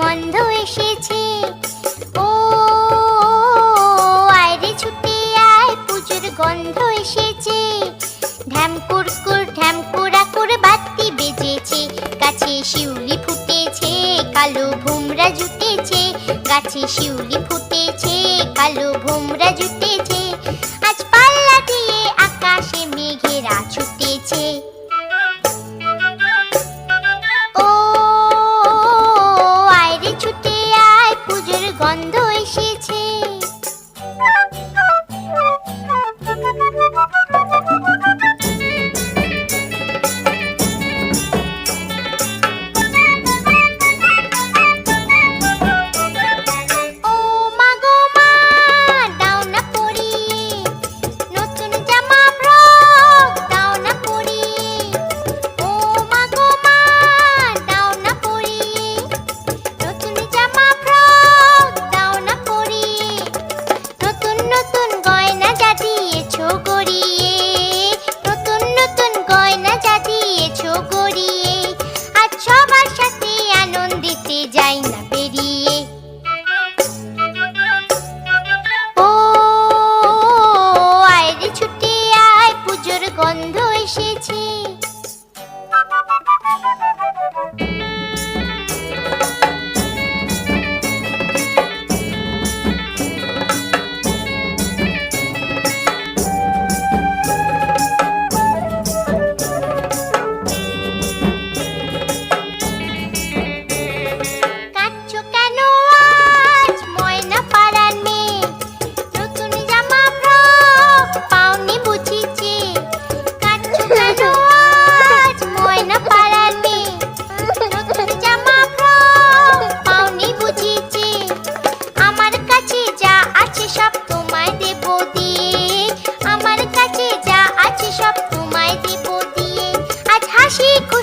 গন্ধ এসেছে। ও আয়রে ছুটে আয়, পুজোর গন্ধ এসেছে। ঢ্যামকুর কুর ঢ্যামকুরা করে বাতি বেজেছে। গাছে শিউলি ফুটেছে, কালো ভোমরা জুটেছে। গাছে শিউলি ফুটেছে, কালো ভোমরা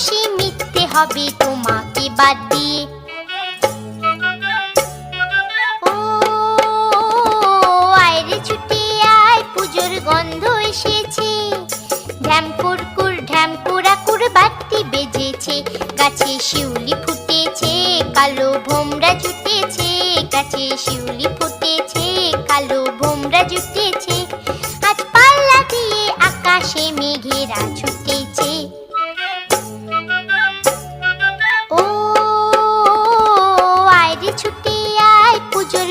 খুশি মিথ্যে হবে তোমাকে বাদ দিয়ে। ও আয়রে ছুটে আয়, পুজোর গন্ধ এসেছে। ঢ্যাম কুরকুর ঢ্যাম কুড়াকুর বাতি বেজেছে। গাছে শিউলি ফুটেছে, কালো ভোমরা জুটেছে। গাছে শিউলি ফুটেছে, কালো ভোমরা জুটেছে। আজ পাল্লা দিয়ে আকাশে মেঘেরা ছুটেছে।